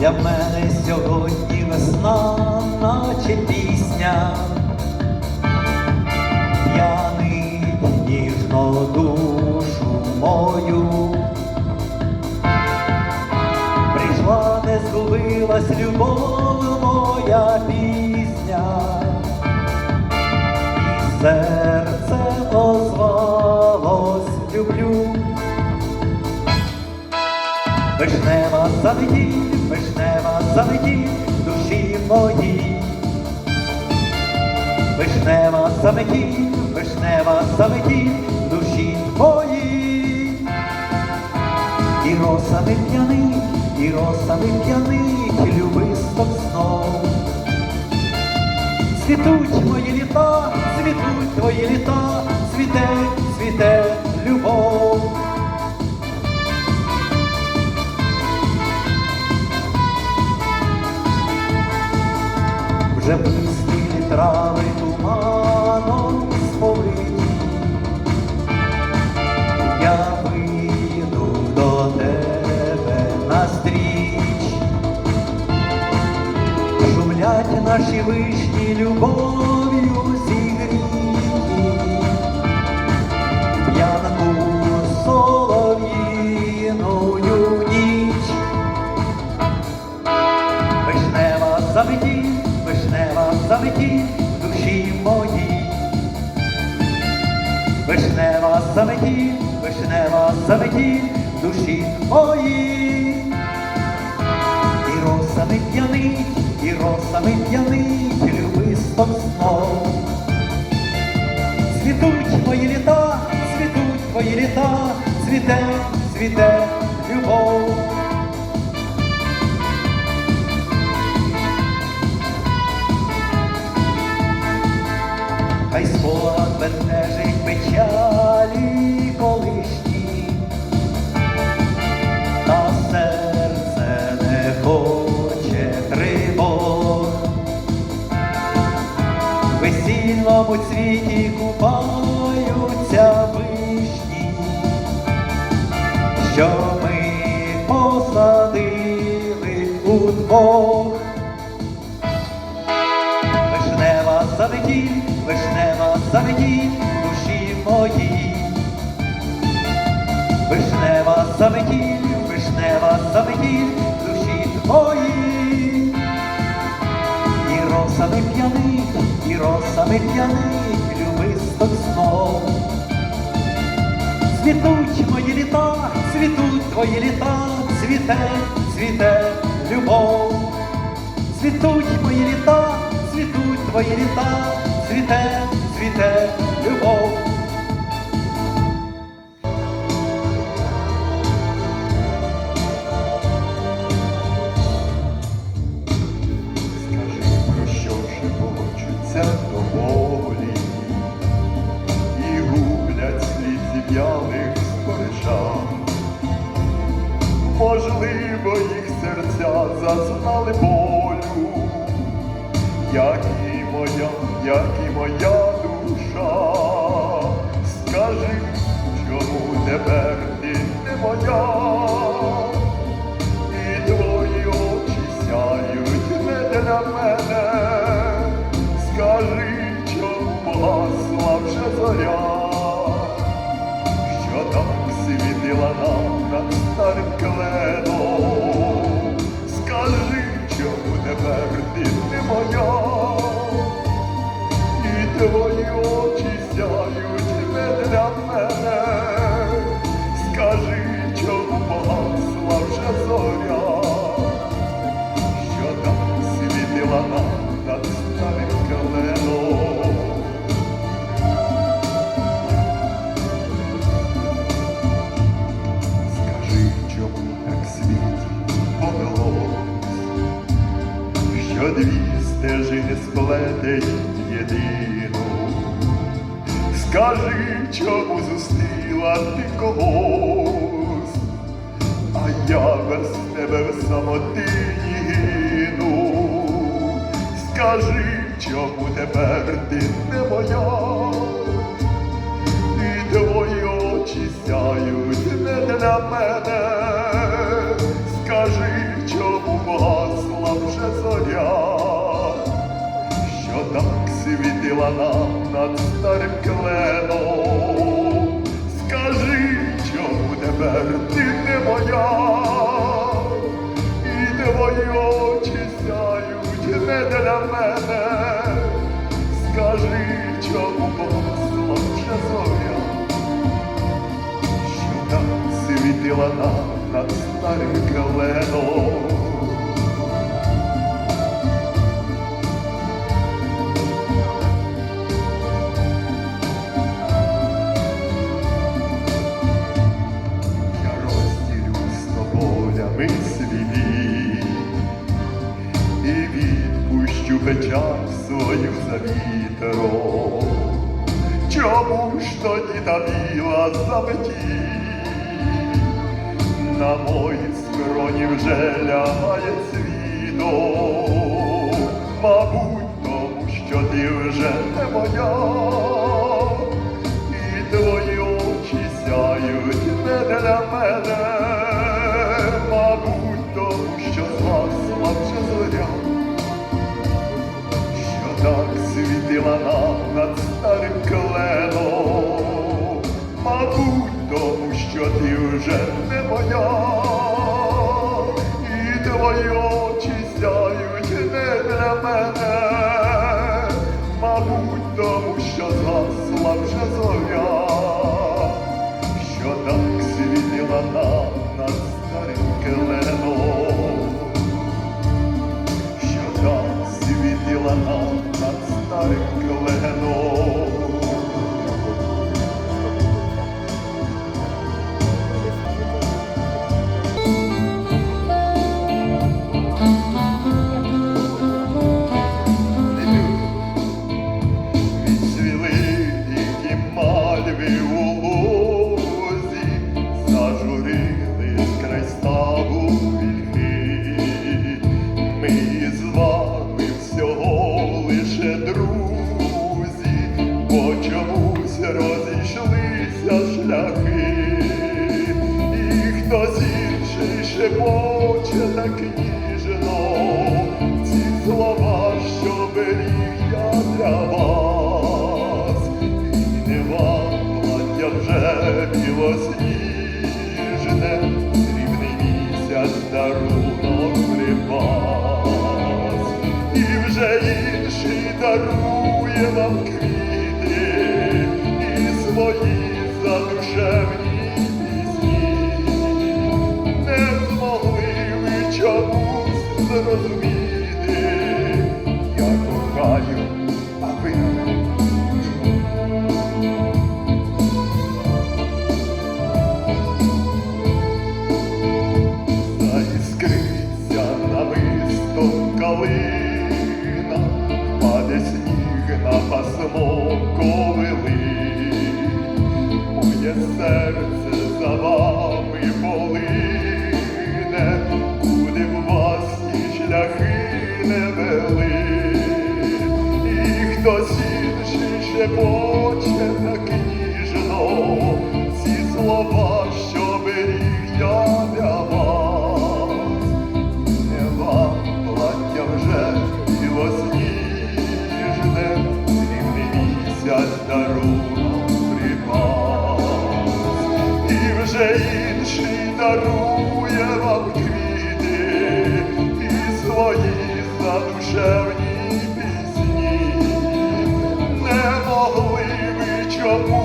Для мене сьогодні весна, наче пісня, п'янить ніжно душу мою. Прийшла, не згубилась любов моя пісня, і серце озвалось люблю. Вишнева заметіль, заметіль душі моїй. Вишнева заметіль, вишнева заметіль душі моїй. І росами п'яний, і росами п'яний, любисток знов. Цвітуть мої літа, цвітуть твої літа, цвіте, цвіте любов. Вже пустили трави туманом сповиті. Я вийду до тебе настріч. Шумлять наші вишні любов'ю вишнева душі моїй. І росами п'янить, і росами п'янить любистом знов. Цвітуть мої літа, цвітуть твої літа, цвіте, цвіте любов. Хай спогад бентежить печалі заметіль, вишнева заметіль душі моїй. Вишнева заметіль, вишнева заметіль душі твої. І росами п'янить, і росами п'янить любисток знов. Цвітуть мої літа, цвітуть твої літа, цвіте, цвіте любов. Цвітуть мої літа, твої літа, цвіте, цвіте любов. Скажи, про що ж хочеться доволі, і гублять слід зів'ялих спорижан. Можливо, їх серця зазнали болю, як моя, як і моя душа. Скажи, чому тепер ти не моя? І твої очі сяють не для мене. Скажи, чому погасла вже зоря, що там світила нам над старим в єдину. Скажи, чому зустріла ти когось, а я без тебе в самотині гину. Скажи, чому тепер ти не моя, і твої очі сяють не для мене. Скажи, чому погано світила нам над старим кленом. Скажи, чому тепер ти не моя, і твої очі сяють не для мене. Скажи, чому погасла вже зоря, що так світила нам над старим кленом. Чому ж тоді та біла заметі? На моїй скроні вже лягає світо, мабуть, тому що ти вже не моя, вже не моя, і твої очі сяють не для мене, мабуть, тому що згасла вже зоря, що так світила нам над старим кленом що так світила нам над старим кленом. Шепоче так ніжно, ці слова, що беріг я для вас, і не вам плаття вже білосніжне, срібний місяць дарунок припас, і вже інший дарує вам квіти. І свої задушевні зрозуміти, я кохаю, а ви Заіскриться намисто калина, паде сніг на пасмо шепоче так ніжно, ці слова, що беріг я для вас. Не вам плаття вже білосніжне, рівний місяць дарунок припас. І вже інший дарує вам квіти і свої задушевні ви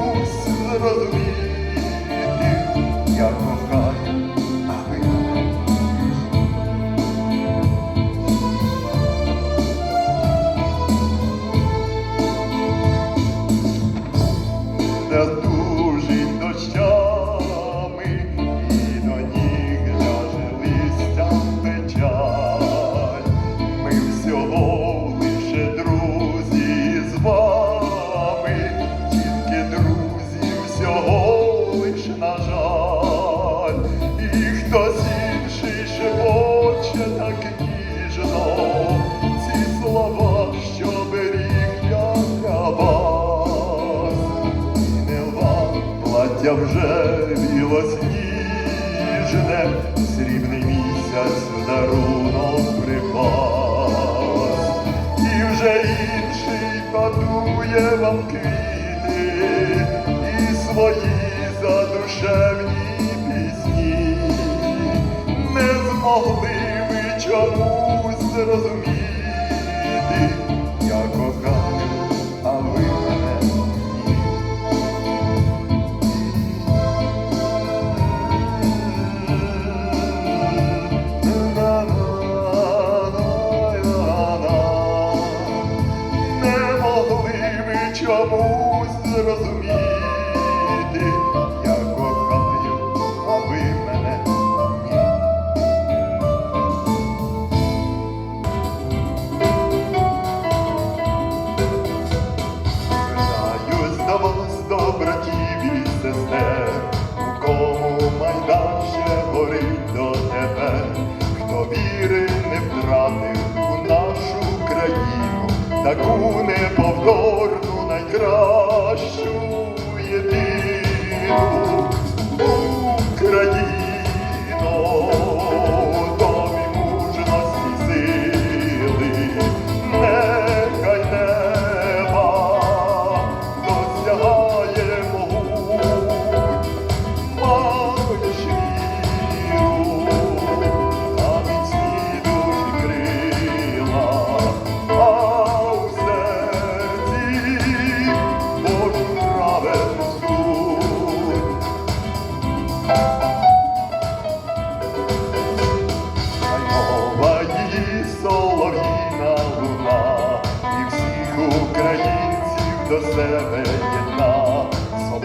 на жаль, і хтось інший шепоче так ніжно. Ці слова, що беріг я для вас, не вам плаття вже білосніжне, срібний місяць дарунок припас, і вже інший падує вам квіти. І свої за душевні пісні, не змогли ви чомусь зрозуміти, я кохаю, а ви мене. На-на-на-на-на-на. Не могли чомусь зрозуміти. втратив у нашу країну таку небо.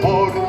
por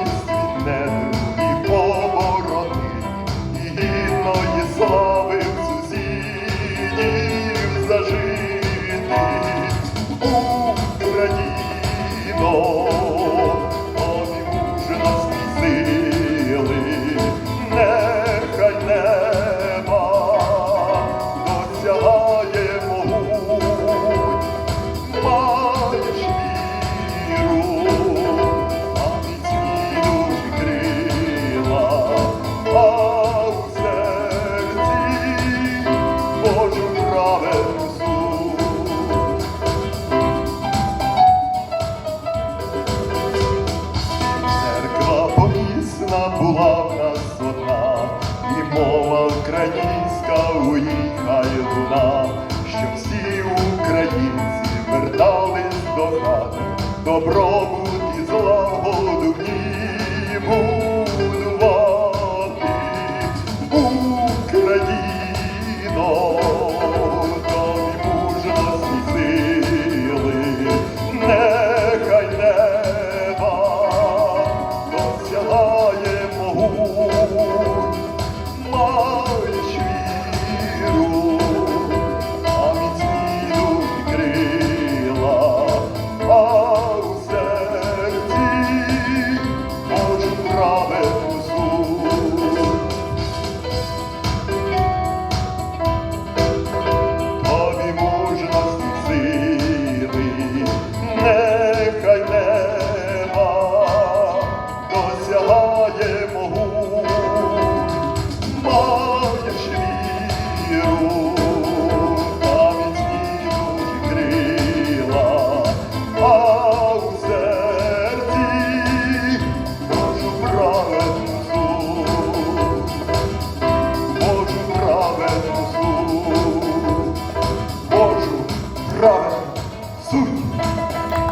добро.